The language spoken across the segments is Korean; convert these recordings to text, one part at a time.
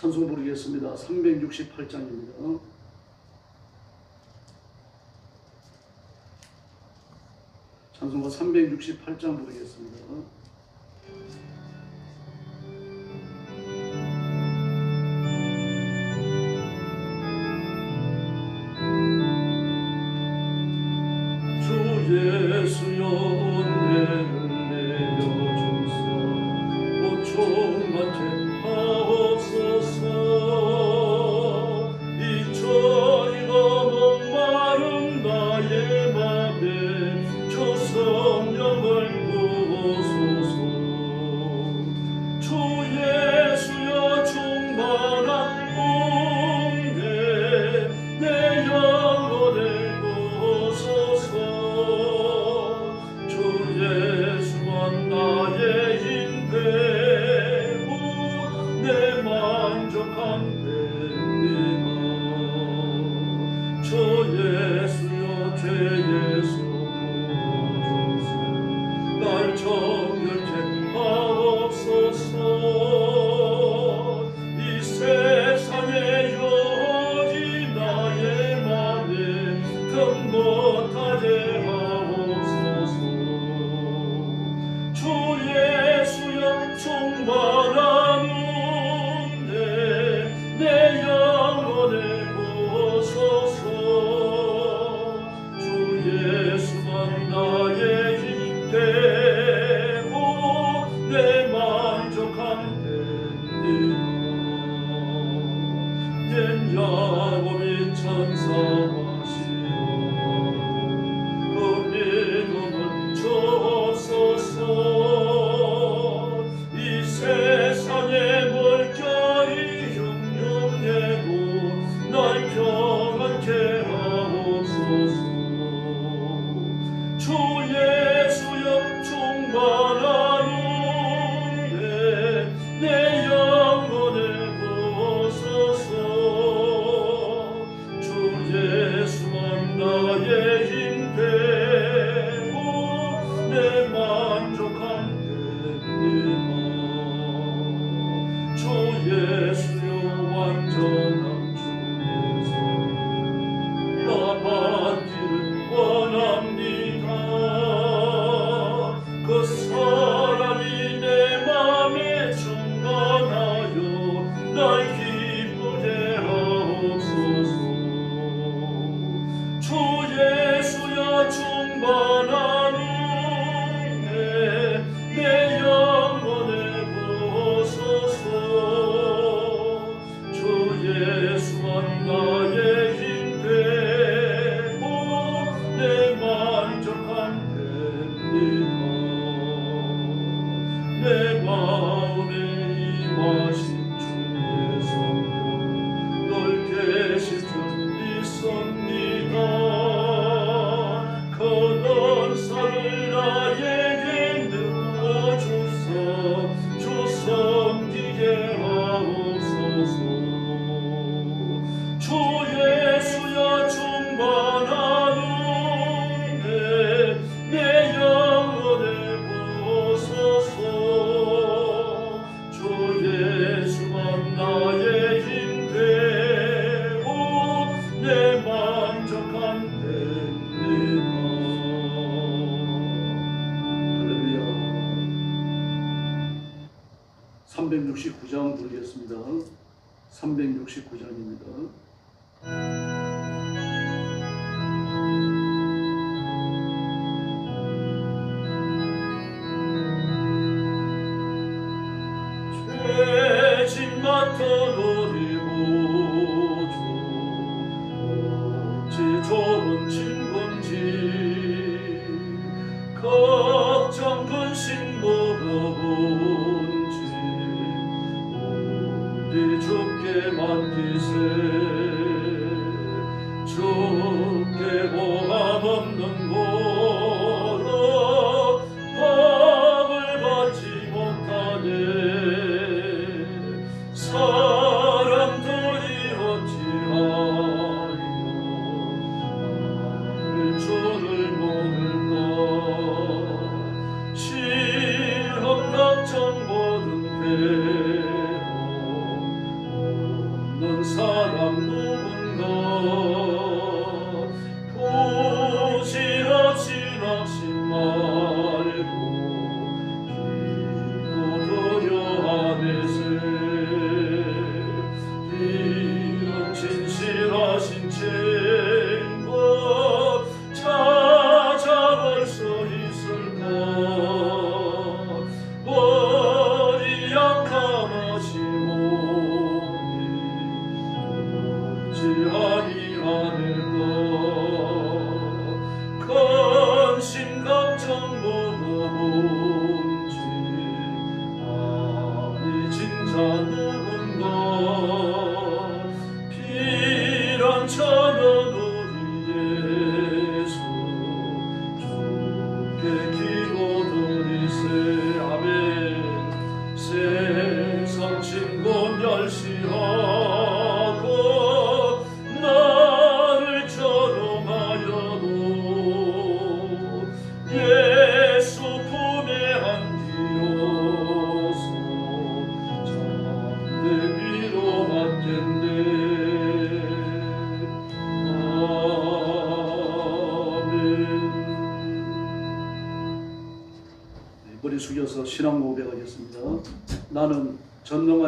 찬송 부르겠습니다. 368장입니다. 찬송가 368장 부르겠습니다.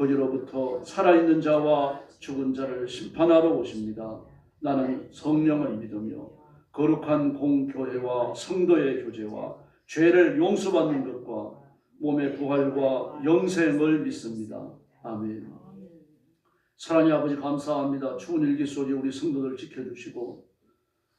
거기로부터 살아있는 자와 죽은 자를 심판하러 오십니다. 나는 성령을 믿으며 거룩한 공교회와 성도의 교제와 죄를 용서받는 것과 몸의 부활과 영생을 믿습니다. 아멘. 사랑의 아버지 감사합니다. 추운 일기 속에 우리 성도들 지켜주시고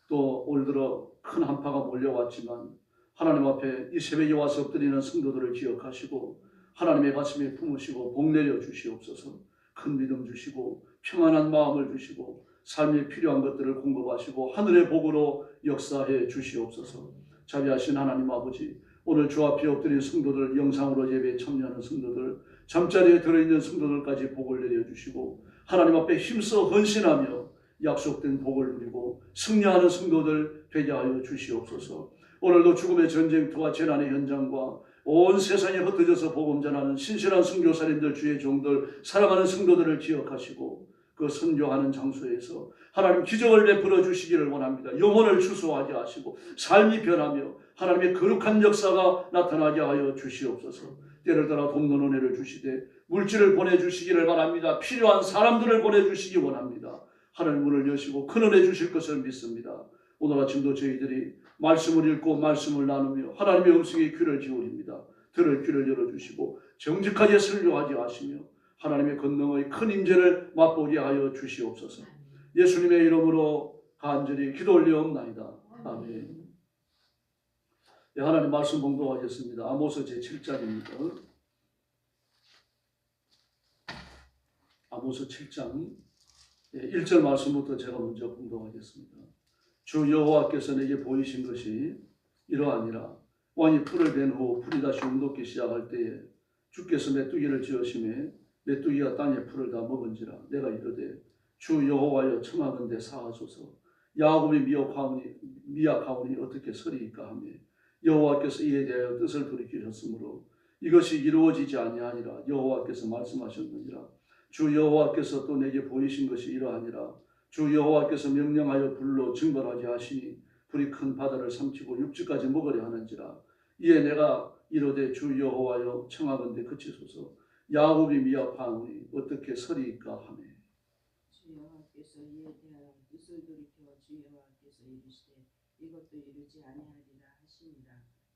또 올 들어 큰 한파가 몰려왔지만 하나님 앞에 이 새벽에 와서 엎드리는 성도들을 기억하시고 하나님의 가슴에 품으시고 복 내려 주시옵소서. 큰 믿음 주시고 평안한 마음을 주시고 삶에 필요한 것들을 공급하시고 하늘의 복으로 역사해 주시옵소서. 자비하신 하나님 아버지 오늘 주 앞에 엎드린 성도들 영상으로 예배에 참여하는 성도들 잠자리에 들어있는 성도들까지 복을 내려주시고 하나님 앞에 힘써 헌신하며 약속된 복을 누리고 승리하는 성도들 되게 하여 주시옵소서. 오늘도 죽음의 전쟁터와 재난의 현장과 온 세상에 흩어져서 복음 전하는 신실한 선교사님들 주의 종들 사랑하는 성도들을 기억하시고 그 선교하는 장소에서 하나님 기적을 베풀어 주시기를 원합니다. 영혼을 추수하게 하시고 삶이 변하며 하나님의 거룩한 역사가 나타나게 하여 주시옵소서. 때를 따라 돕는 은혜를 주시되 물질을 보내주시기를 바랍니다. 필요한 사람들을 보내주시기 원합니다. 하나님 문을 여시고 큰 은혜 주실 것을 믿습니다. 오늘 아침도 저희들이 말씀을 읽고 말씀을 나누며 하나님의 음성에 귀를 기울입니다. 들을 귀를 열어주시고 정직하게 설교하게 하시며 하나님의 권능의 큰 임재를 맛보게 하여 주시옵소서. 예수님의 이름으로 간절히 기도 올리옵나이다. 아멘. 네, 하나님 말씀 봉독하겠습니다. 아모스 제 7장입니다. 아모스 7장 1절 말씀부터 제가 먼저 봉독하겠습니다. 주 여호와께서 내게 보이신 것이 이러하니라. 왕이 풀을 벤후 풀이 다시 움돋기 시작할 때에 주께서 메뚜기를 지으심에 메뚜기가 땅에 풀을 다 먹은지라 내가 이르되 주 여호와여 청하건대 사하소서. 야곱이 미약하오니 미약하오니 어떻게 서리이까 하며 여호와께서 이에 대하여 뜻을 돌이키셨으므로 이것이 이루어지지 아니하니라. 여호와께서 말씀하셨느니라. 주 여호와께서 또 내게 보이신 것이 이러하니라 주 여호와께서 명령하여 불로 증발하게 하시니 불이 큰 바다를 삼키고 육지까지 먹으려 하는지라. 이에 내가 이르되 주 여호와여 청하건대 그치소서. 야곱이 미약하오니 어떻게 서리이까 하며 주 여호와께서 이에 대하여 뜻을 돌이켜 주 여호와께서 이르시되 이것도 이루지 아니하리라 하시니라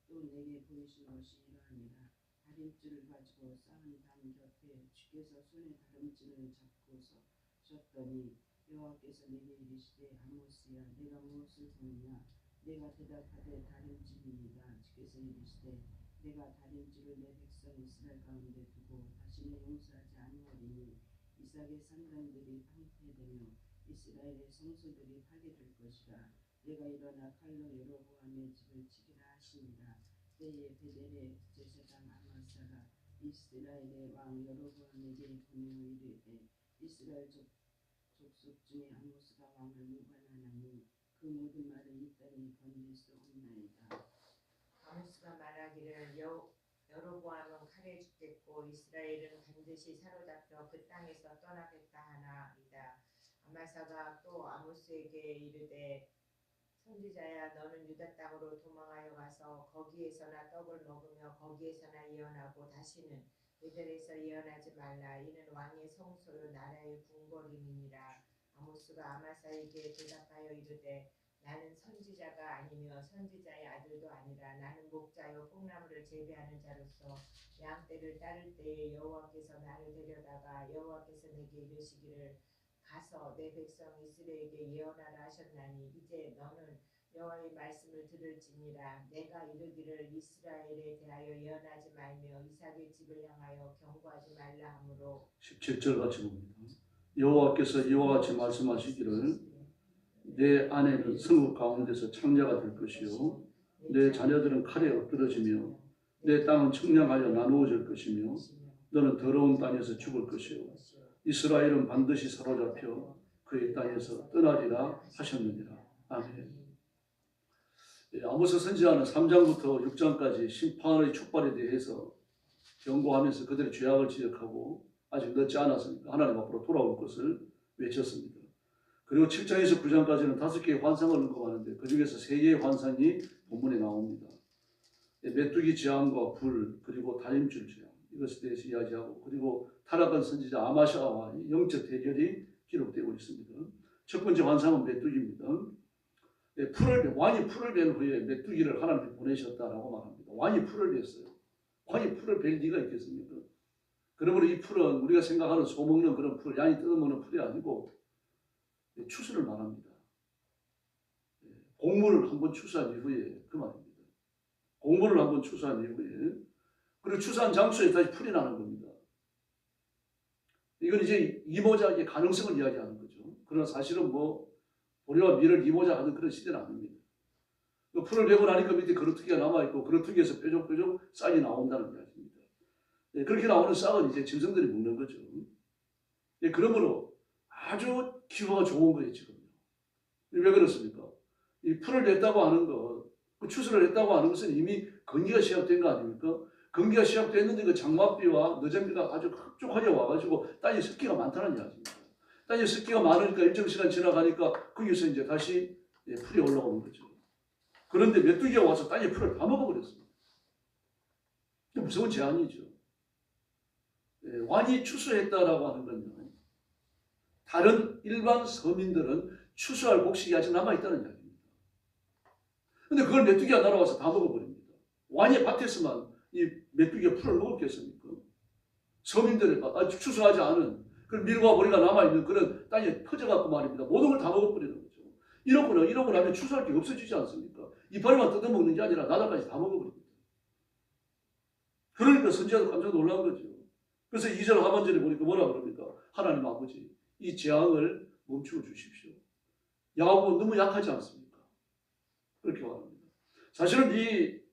또 내게 보이신 것이 이러하니라. 다림줄을 가지고 쌓은 담 곁에 주께서 손에 다림줄을 잡고서 셨더니 여호와께서 내게 이르시되 아모스야 내가 무엇을 보느냐? 내가 대답하되 다림줄이니라 주께서 이르시되 내가 다림줄을 내 백성 이스라엘 가운데 두고 다시는 용서하지 아니하리니 이삭의 산당들이 황폐되며 이스라엘의 성소들이 파괴될 것이라. 내가 일어나 칼로 여로보암의 집을 치리라 하시니라 때에 베델의 제사장 아마사가 이스라엘의 왕 여로보암에게 보내어 이르되 이스라엘 족, 족속 중에 아모스가 왕을 무관하나니 그 모든 말을 이 땅에 건질 수 없나이다. 아모스가 말하기를 여, 여로보암은 칼에 죽겠고 이스라엘은 반드시 사로잡혀 그 땅에서 떠나겠다 하나이다. 아마사가 또 아모스에게 이르되 선지자야 너는 유다 땅으로 도망하여 가서 거기에서나 떡을 먹으며 거기에서나 예언하고 다시는 베델에서 예언하지 말라. 이는 왕의 성소요 나라의 궁궐임이니라 아모스가 아마사에게 대답하여 이르되 나는 선지자가 아니며 선지자의 아들도 아니라 나는 목자요 뽕나무를 재배하는 자로서 양떼를 따를 때에 여호와께서 나를 데려다가 여호와께서 내게 이르시기를 가서 내 백성 이스라엘에게 예언하라 하셨나니 이제 너는 여호와의 말씀을 들을지니라 내가 이르기를 이스라엘에 대하여 예언하지 말며 이삭의 집을 향하여 경고하지 말라 하므로 17절 같이 봅니다. 여호와께서 이와 같이 말씀하시기를 내 아내는 성읍 가운데서 창자가 될 것이요 내 자녀들은 칼에 엎드러지며 내 땅은 청량하여 나누어질 것이며 너는 더러운 땅에서 죽을 것이요. 이스라엘은 반드시 사로잡혀 그의 땅에서 떠나리라 하셨느니라. 아멘. 예, 아모스 선지자는 3장부터 6장까지 심판의 촉발에 대해서 경고하면서 그들의 죄악을 지적하고 아직 늦지 않았으니까 하나님 앞으로 돌아올 것을 외쳤습니다. 그리고 7장에서 9장까지는 다섯 개의 환상을 언급하는데 그 중에서 세 개의 환상이 본문에 나옵니다. 예, 메뚜기 재앙과 불 그리고 다림줄 재앙 이것에 대해서 이야기하고 그리고 타락한 선지자 아마샤와 영적 대결이 기록되고 있습니다. 첫 번째 환상은 메뚜기입니다. 예, 풀을 왕이 풀을 벤 후에 메뚜기를 하나님께 보내셨다라고 말합니다. 왕이 풀을 뱄어요. 왕이 풀을 벨 리가 있겠습니까? 그러므로 이 풀은 우리가 생각하는 소먹는 그런 풀, 양이 뜯어먹는 풀이 아니고 예, 추수를 말합니다. 예, 곡물을 한 번 추수한 이후에 그 말입니다. 곡물을 한 번 추수한 이후에 그리고 추수한 장소에 다시 풀이 나는 겁니다. 이건 이제 이모작의 가능성을 이야기하는 거죠. 그러나 사실은 뭐 보리와 밀을 이모작하는 그런 시대는 아닙니다. 그 풀을 베고 나니까 밑에 그루트기가 남아있고 그루트기에서 뾰족뾰족 싹이 나온다는. 예, 그렇게 나오는 싹은 이제 짐승들이 먹는 거죠. 예, 그러므로 아주 기후가 좋은 거예요, 지금. 왜 그렇습니까? 이 풀을 냈다고 하는 것, 그 추수를 했다고 하는 것은 이미 건기가 시작된 거 아닙니까? 건기가 시작됐는데 그 장맛비와 늦은비가 아주 흡족하게 와가지고 땅에 습기가 많다는 이야기입니다. 땅에 습기가 많으니까 일정 시간 지나가니까 거기서 이제 다시 예, 풀이 올라오는 거죠. 그런데 메뚜기가 와서 땅에 풀을 다 먹어버렸습니다. 무서운 제안이죠. 예, 왕이 추수했다라고 하는 건요. 다른 일반 서민들은 추수할 곡식이 아직 남아있다는 이야기입니다. 근데 그걸 메뚜기가 날아와서 다 먹어버립니다. 왕의 밭에서만 이 메뚜기가 풀을 먹었겠습니까? 서민들의 밭, 아직 추수하지 않은 그 밀과 보리가 남아있는 그런 땅에 퍼져갖고 말입니다. 모든 걸 다 먹어버리는 거죠. 이러고는, 이러고 나면 추수할 게 없어지지 않습니까? 이파리만 뜯어먹는 게 아니라 나다까지 다 먹어버립니다. 그러니까 선지자도 깜짝 놀란 거죠. 그래서 2절 하반절에 보니까 뭐라 그럽니까? 하나님 아버지, 이 재앙을 멈추어 주십시오. 야곱은 너무 약하지 않습니까? 그렇게 말합니다. 사실은 이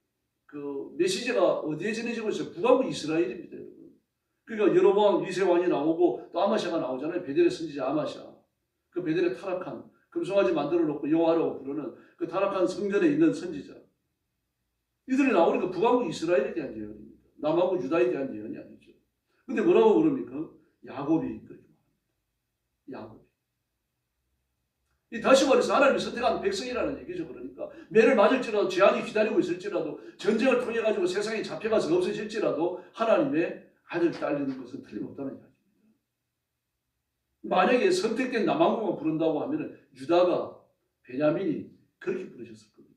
그 메시지가 어디에 전해지고 있어요? 북왕국 이스라엘입니다, 여러분. 그러니까 여로보암 2세 왕이 나오고 또 아마샤가 나오잖아요. 베델의 선지자 아마샤. 그 베델의 타락한 금송아지 만들어 놓고 여호와라고 부르는 그 타락한 성전에 있는 선지자. 이들이 나오니까 북왕국 이스라엘에 대한 예언입니다. 남왕국 유다에 대한 예언이 아니죠. 근데 뭐라고 그럽니까? 야곱이 그렇게 말합니다. 야곱이. 이 다시 말해서 하나님이 선택한 백성이라는 얘기죠. 그러니까 매를 맞을지라도 재앙이 기다리고 있을지라도 전쟁을 통해 가지고 세상에 잡혀가서 없어질지라도 하나님의 아들 딸리는 것은 틀림없다는 이야기입니다. 만약에 선택된 남왕국만 부른다고 하면 유다가 베냐민이 그렇게 부르셨을 겁니다.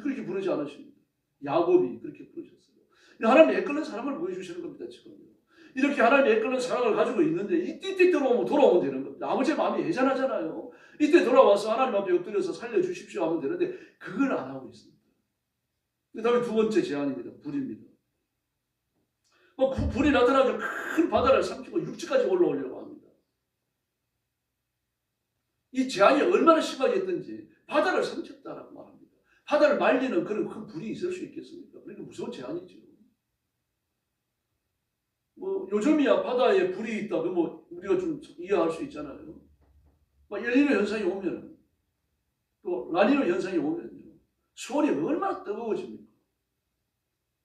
그렇게 부르지 않으십니다. 야곱이 그렇게 부르셨어요. 하나님이 애끓는 사랑을 보여주시는 겁니다. 지금요. 이렇게 하나님이 애끓는 사랑을 가지고 있는데 이때 이때 돌아오면 돌아오면 되는 겁니다. 아버지의 마음이 애잔하잖아요. 이때 돌아와서 하나님 앞에 엎드려서 살려주십시오 하면 되는데 그걸 안 하고 있습니다. 그 다음에 두 번째 제안입니다. 불입니다. 뭐그 불이 나타나서 큰 바다를 삼키고 육지까지 올라오려고 합니다. 이 재앙이 얼마나 심하게 했든지 바다를 삼켰다라고 말합니다. 바다를 말리는 그런 큰 불이 있을 수 있겠습니까? 그러니까 무서운 재앙이죠. 뭐 요즘이야 바다에 불이 있다 그뭐 우리가 좀 이해할 수 있잖아요. 막 엘니노 현상이 오면 또 라니노 현상이 오면요 수온이 얼마나 뜨거워집니까?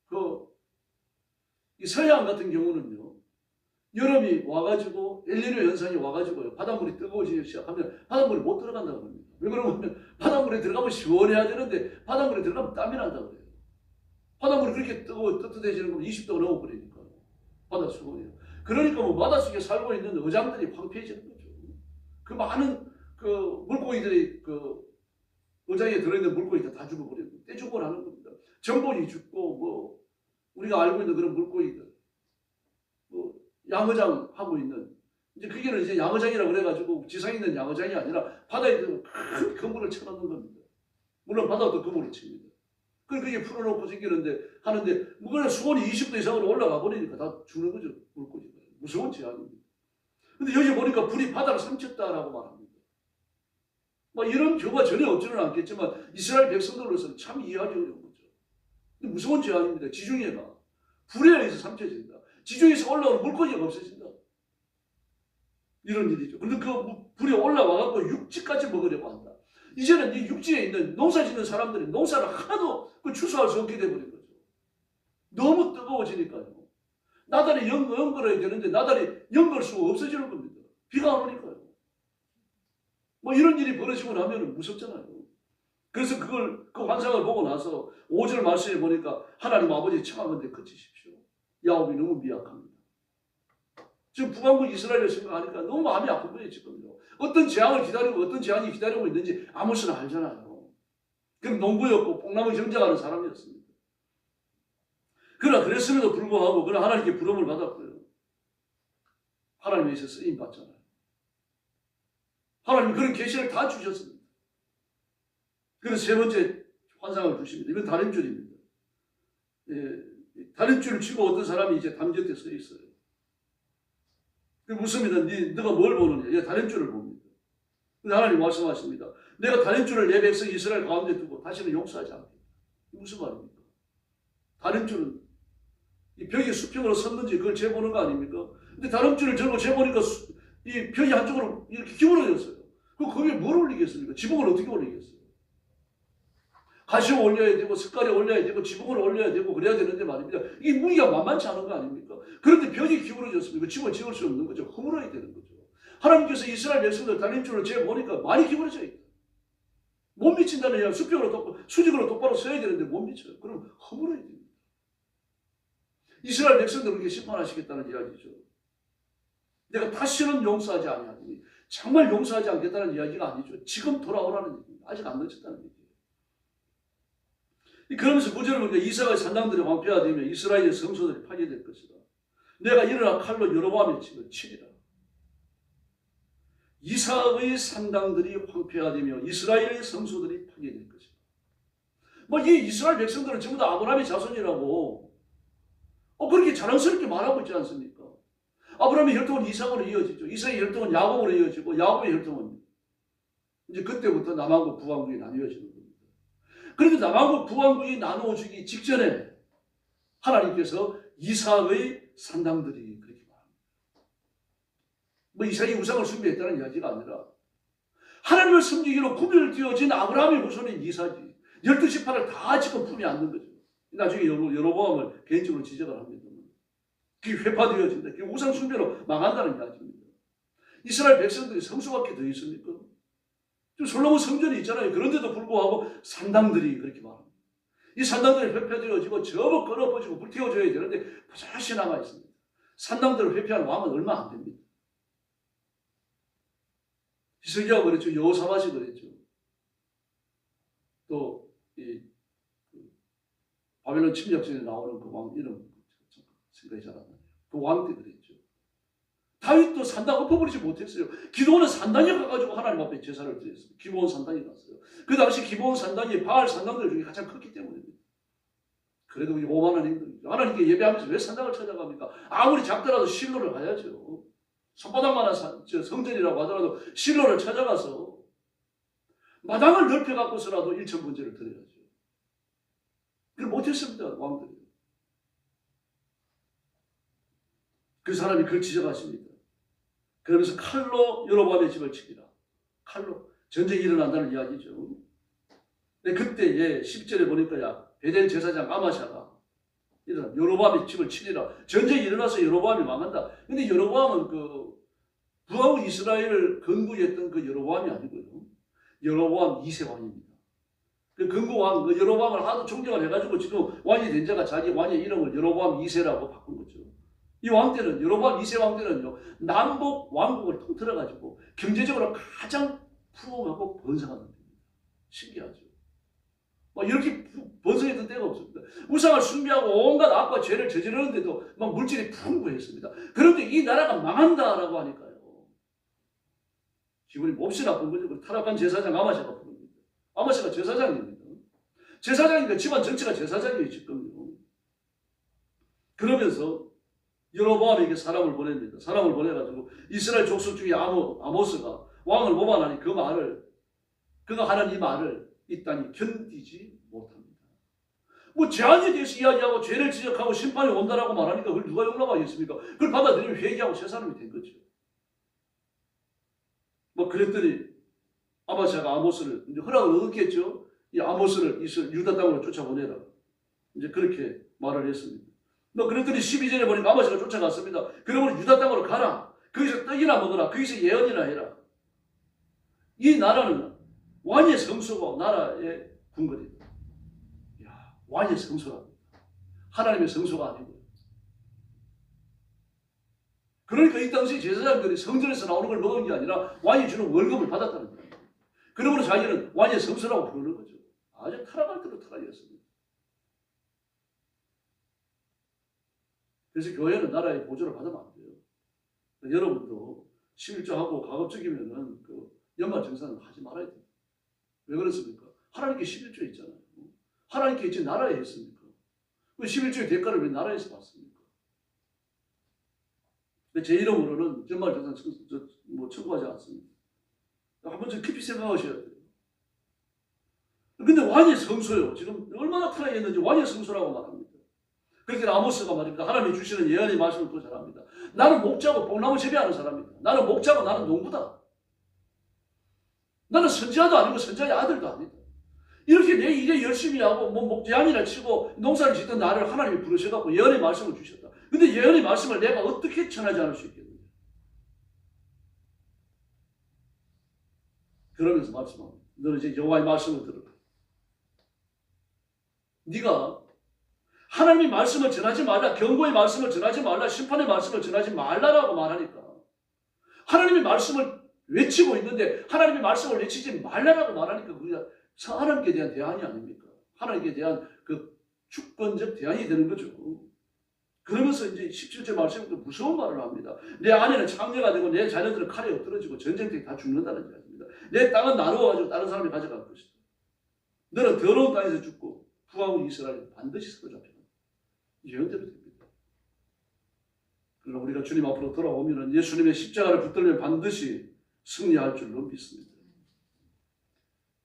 그 이 서해안 같은 경우는요 여름이 와가지고 엘니노 현상이 와가지고요 바닷물이 뜨거워지기 시작하면 바닷물이 못 들어간다고 합니다. 왜 그러냐면 바닷물에 들어가면 시원해야 되는데 바닷물에 들어가면 땀이 난다 그래요. 바닷물이 그렇게 뜨거워 뜨뜻해지는 거면 20도가 넘어버리니까 바다 수온이요. 그러니까 뭐 바닷속에 살고 있는 어장들이 황폐해지는 거죠. 그 많은 그 물고기들이 그 어장에 들어있는 물고기들 다 죽어버리고 떼죽을 하는 겁니다. 전복이 죽고 뭐 우리가 알고 있는 그런 물고기들 뭐 양어장 하고 있는 이제 그게는 이제 양어장이라고 그래가지고 지상에 있는 양어장이 아니라 바다에 있는 큰 그물을 쳐놓는 겁니다. 물론 바다도 그물을 칩니다. 그걸 그게 풀어놓고 생기는데 하는데 그걸 수온이 20도 이상으로 올라가 버리니까 다 죽는 거죠 물고기가 무서운 재앙입니다. 근데 여기 보니까 불이 바다를 삼켰다라고 말합니다. 뭐 이런 경우가 전혀 없지는 않겠지만 이스라엘 백성들로서는 참 이해하기 어려운 거죠. 근데 무서운 재앙입니다. 지중해가 불에 의해서 삼켜진다. 지중에서 올라오는 물고기가 없어진다. 이런 일이죠. 그런데 그 무- 불에 올라와갖고 육지까지 먹으려고 한다. 이제는 이 육지에 있는 농사 짓는 사람들이 농사를 하나도 그 추수할 수 없게 돼버린 거죠. 너무 뜨거워지니까요. 나달이 연, 연걸어야 되는데 나달이 연걸 수가 없어지는 겁니다. 비가 안 오니까요. 뭐 이런 일이 벌어지고 나면 무섭잖아요. 그래서 그걸 그 환상을 보고 나서 5절 말씀에 보니까 하나님 아버지 청하건대 그치십시오. 야곱이 너무 미약합니다. 지금 북왕국 이스라엘을 생각하니까 너무 마음이 아픈 거예요 지금요. 어떤 재앙을 기다리고 어떤 재앙이 기다리고 있는지 아무스나 알잖아요. 그럼 농부였고 뽕나무 경작하는 사람이었습니다. 그러나 그랬음에도 불구하고 그러나 하나님께 부름을 받았고요. 하나님에 서 쓰임 받잖아요. 하나님 그런 계시를 다 주셨습니다. 그래서 세 번째 환상을 주십니다. 이건 다른 줄입니다. 예, 다른 줄을 치고 어떤 사람이 이제 담곁에 서 있어요. 그 묻습니다. 네, 너가 뭘 보느냐? 예, 다른 줄을 봅니다. 하나님 말씀하십니다. 내가 다른 줄을 내 백성 이스라엘 가운데 두고 다시는 용서하지 않겠다. 무슨 말입니까? 다른 줄은 이 벽이 수평으로 섰는지 그걸 재보는 거 아닙니까? 근데 다른 줄을 절고 재보니까 수- 이 벽이 한쪽으로 이렇게 기울어졌어요. 그럼 거기에 뭘 올리겠습니까? 지붕을 어떻게 올리겠어요? 가시 올려야 되고 색깔이 올려야 되고 지붕을 올려야 되고 그래야 되는데 말입니다. 이게 무기가 만만치 않은 거 아닙니까? 그런데 벽이 기울어졌습니까? 집을 지을 수 없는 거죠. 허물어야 되는 거죠. 하나님께서 이스라엘 백성들 달림줄을 재 보니까 많이 기울어져 있다. 못 미친다는 얘기야. 수평으로 똑 수직으로 똑바로 서야 되는데 못 미쳐요. 그럼 허물어야 됩니다. 이스라엘 백성들 그렇게 심판하시겠다는 이야기죠. 내가 다시는 용서하지 아니하니 정말 용서하지 않겠다는 이야기가 아니죠. 지금 돌아오라는 얘기입니다. 아직 안 늦었다는 얘기예요. 그러면서 구절을 보니까 이사가 산당들이 황폐화되며 이스라엘의 성소들이 파괴될 것이다. 내가 일어나 칼로 여로보암의 집을 치리라. 이사의 산당들이 황폐화되며 이스라엘의 성소들이 파괴될 것이다. 뭐 이 이스라엘 백성들은 전부 다 아브라함의 자손이라고 어 그렇게 자랑스럽게 말하고 있지 않습니까? 아브라함의 혈통은 이삭으로 이어지죠. 이삭의 혈통은 야곱으로 이어지고 야곱의 혈통은 이제 그때부터 남왕국 북왕국이 나뉘어지는. 그런데 남왕국 북왕국이 나누어지기 직전에 하나님께서 이삭의 산당들이 그렇게 말합니다. 뭐 이삭이 우상을 숭배했다는 이야기가 아니라 하나님을 섬기기로 구별을 띄어진 아브라함의 후손인 이삭이 열두 지파를 다 지금 품에 안는 거죠. 나중에 여러, 여로보암을 개인적으로 지적을 합니다. 그게 회파되어진다. 그게 우상 숭배로 망한다는 이야기입니다. 이스라엘 백성들이 성수밖에 더 있습니까? 솔로몬 성전이 있잖아요. 그런데도 불구하고 산당들이 그렇게 말합니다. 이 산당들이 회폐되어지고 저거 끊어버지고 불태워져야 되는데 부자시 남아 있습니다. 산당들을 회폐한 왕은 얼마 안 됩니다. 히스기야가 그랬죠. 여호사밧이 그랬죠. 또이 그 바벨론 침략전에 나오는 그 왕 이름 생각이 잘 안 나요. 그 왕 때 그랬죠. 다윗도 산당 엎어버리지 못했어요. 기도원은 산당에 가가지고 하나님 앞에 제사를 드렸어요. 기도원 산당에 갔어요. 그 당시 기도원 산당이 바알 산당들 중에 가장 컸기 때문입니다. 그래도 이 오만한 행동이죠. 하나님께 예배하면서 왜 산당을 찾아갑니까? 아무리 작더라도 실로를 가야죠. 손바닥만한 성전이라고 하더라도 실로를 찾아가서 마당을 넓혀갖고서라도 일천 번제를 드려야죠. 그걸 못했습니다. 왕들이. 그 사람이 그걸 지적하십니다. 그러면서 칼로 여로보암의 집을 치기라. 칼로 전쟁이 일어난다는 이야기죠. 근데 그때 예, 10절에 보니까 야 베델 제사장 아마샤가 여로보암의 집을 치리라. 전쟁이 일어나서 여로보암이 망한다. 근데 여로보암은 그 부하고 이스라엘을 건국했던 그 여로보암이 아니고요. 여로보암 2세 왕입니다. 그 건국왕 그 여로보암을 하도 존경을 해가지고 지금 왕이 된 자가 자기 왕의 이름을 여로보암 2세라고 바꾼 거죠. 이 왕 때는 여로보암 2세 왕 때는요 남북 왕국을 통틀어 가지고 경제적으로 가장 풍하고 번성한 때입니다. 신기하죠. 막 이렇게 번성했던 때가 없습니다. 우상을 숭배하고 온갖 악과 죄를 저지르는데도 막 물질이 풍부했습니다. 그런데 이 나라가 망한다라고 하니까요. 기분이 몹시 나쁜 거죠. 그 타락한 제사장 아마샤가 부릅니다. 아마샤가 제사장입니다. 제사장이니까 집안 전체가 제사장이에요 지금요. 그러면서 여로보암에게 사람을 보냅니다. 사람을 보내가지고 이스라엘 족속 중에 아모, 아모스가 왕을 모반하니 그 말을 그가 하는 이 말을 이 땅이 견디지 못합니다. 뭐 죄안에 대해서 이야기하고 죄를 지적하고 심판이 온다라고 말하니까 그걸 누가 용납하겠습니까? 그걸 받아들이면 회개하고 새 사람이 된 거죠. 뭐 그랬더니 아마샤가 아모스를 이제 허락을 얻었겠죠. 이 아모스를 이스 유다 땅으로 쫓아보내라. 이제 그렇게 말을 했습니다. 뭐 그랬더니 12절에 보니까 아마샤가 쫓아갔습니다. 그러면 유다 땅으로 가라. 거기서 떡이나 먹어라. 거기서 예언이나 해라. 이 나라는 왕의 성소가 나라의 궁궐이다. 야, 왕의 성소라. 하나님의 성소가 아니고. 그러니까 이 당시 제사장들이 성전에서 나오는 걸 먹은 게 아니라 왕이 주는 월급을 받았다는 거예요. 그러므로 자기는 왕의 성소라고 부르는 거죠. 아주 타락할 대로 타락이었습니다. 그래서 교회는 나라의 보조를 받으면 안 돼요. 여러분도 11조하고 가급적이면은 그 연말 정산을 하지 말아야 돼요. 왜 그렇습니까? 하나님께 11조 있잖아요. 하나님께 있지 나라에 했습니까? 그 11조의 대가를 왜 나라에서 받습니까? 제 이름으로는 연말 정산 뭐 청구하지 않습니다. 한번 좀 깊이 생각하셔야 돼요. 근데 왕의 성소요. 지금 얼마나 타락했는지 왕의 성소라고 말합니다. 그렇게 아모스가 말입니다. 하나님이 주시는 예언의 말씀을 또 잘합니다. 나는 목자고 뽕나무 재배하는 사람이다. 나는 목자고 나는 농부다. 나는 선지자도 아니고 선지자의 아들도 아니다. 이렇게 내 일에 열심히 하고 뭐 목재양이나 치고 농사를 짓던 나를 하나님이 부르셔갖고 예언의 말씀을 주셨다. 근데 예언의 말씀을 내가 어떻게 전하지 않을 수 있겠느냐. 그러면서 말씀합니다. 너는 이제 여호와의 말씀을 들어라. 네가 하나님의 말씀을 전하지 말라, 경고의 말씀을 전하지 말라, 심판의 말씀을 전하지 말라라고 말하니까 하나님의 말씀을 외치고 있는데 하나님의 말씀을 외치지 말라라고 말하니까 우리가 하나님께 대한 대안이 아닙니까? 하나님께 대한 그 주권적 대안이 되는 거죠. 그러면서 이제 17절 말씀에 무서운 말을 합니다. 내 아내는 창녀가 되고 내 자녀들은 칼에 엎드러지고 전쟁터에 다 죽는다는 이야기입니다. 내 땅은 나누어가지고 다른 사람이 가져갈 것이다. 너는 더러운 땅에서 죽고 후하고 이스라엘은 반드시 사로잡히 다. 예언대로 됩니다. 그러나 우리가 주님 앞으로 돌아오면 예수님의 십자가를 붙들면 반드시 승리할 줄로 믿습니다.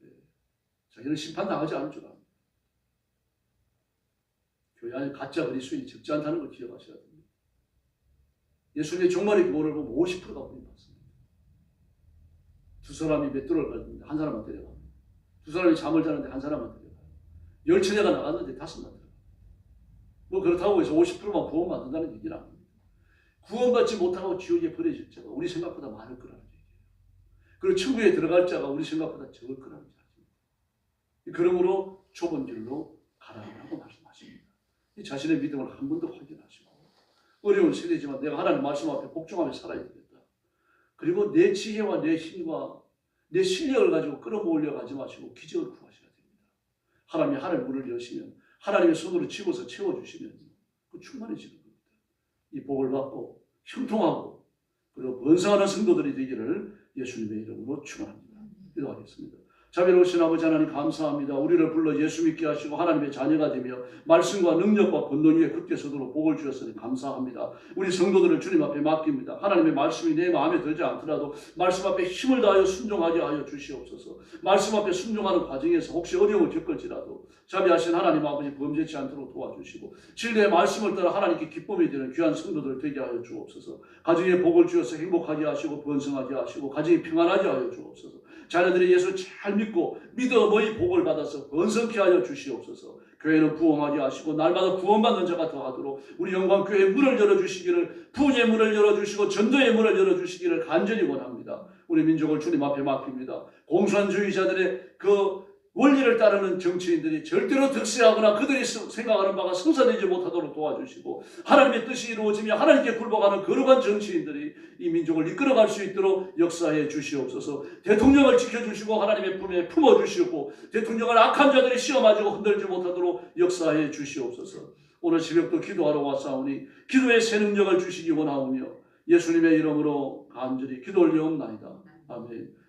예. 자기는 심판당하지 않을 줄 압니다. 교회 안에 가짜 그리스도인이 적지 않다는 걸 기억하셔야 됩니다. 예수님의 종말의 교훈을 보면 50%가 본인 받습니다. 두 사람이 맷돌을 가지는데 한 사람만 데려갑니다. 두 사람이 잠을 자는데 한 사람만 데려가요. 열 처녀가 나갔는데 다섯만 데려가요. 뭐 그렇다고 해서 50%만 구원받는다는 얘기는 아닙니다. 구원받지 못하고 지옥에 버려질 자가 우리 생각보다 많을 거라는 얘기예요. 그리고 천국에 들어갈 자가 우리 생각보다 적을 거라는 얘기입니다. 그러므로 좁은 길로 가라고 말씀하십니다. 이 자신의 믿음을 한 번 더 확인하시고 어려운 세대지만 내가 하나님 말씀 앞에 복종하며 살아야 되겠다. 그리고 내 지혜와 내 힘과 내 실력을 가지고 끌어모으려 가지 마시고 기적을 구하셔야 됩니다. 하나님이 하늘 문을 여시면 하나님의 손으로 집어서 채워주시면 그 충만해지는 겁니다. 이 복을 받고 형통하고 그리고 번성하는 성도들이 되기를 예수님의 이름으로 축원합니다. 기도하겠습니다. 자비로우신 아버지 하나님 감사합니다. 우리를 불러 예수 믿게 하시고 하나님의 자녀가 되며 말씀과 능력과 권능 위에 굳게 서도록 복을 주셨으니 감사합니다. 우리 성도들을 주님 앞에 맡깁니다. 하나님의 말씀이 내 마음에 들지 않더라도 말씀 앞에 힘을 다하여 순종하게 하여 주시옵소서. 말씀 앞에 순종하는 과정에서 혹시 어려움을 겪을지라도 자비하신 하나님 아버지 범죄치 않도록 도와주시고 진리의 말씀을 따라 하나님께 기쁨이 되는 귀한 성도들 되게 하여 주옵소서. 가정에 복을 주어서 행복하게 하시고 번성하게 하시고 가정이 평안하게 하여 주옵소서. 자녀들이 예수 잘 믿고 믿음의 복을 받아서 번성케 하여 주시옵소서. 교회는 부흥하게 하시고 날마다 구원받는 자가 더하도록 우리 영광 교회 문을 열어 주시기를 부흥의 문을 열어 주시고 전도의 문을 열어 주시기를 간절히 원합니다. 우리 민족을 주님 앞에 맡깁니다. 공산주의자들의 그 원리를 따르는 정치인들이 절대로 득세하거나 그들이 생각하는 바가 성사되지 못하도록 도와주시고 하나님의 뜻이 이루어지며 하나님께 굴복하는 거룩한 정치인들이 이 민족을 이끌어갈 수 있도록 역사해 주시옵소서. 대통령을 지켜주시고 하나님의 품에 품어주시고 대통령을 악한 자들이 시험하지고 흔들지 못하도록 역사해 주시옵소서. 오늘 새벽도 기도하러 왔사오니 기도의 새 능력을 주시기 원하오며 예수님의 이름으로 간절히 기도 올려옵나이다. 아멘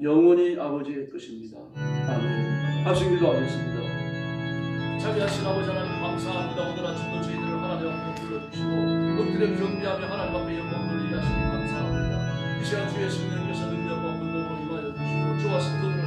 영원히 아버지의 것입니다. 아멘. 합심 기도하겠습니다. 자비하신 아버지 하나님 감사합니다. 오늘 아침도 저희들을 하나님 앞에 불러주시고 엎드려 경배하며 하나님 앞에 영광 돌리게 하시니 감사합니다. 이 시간 주의 성령께서 능력과 권능으로 임하여 주시고 주와 성도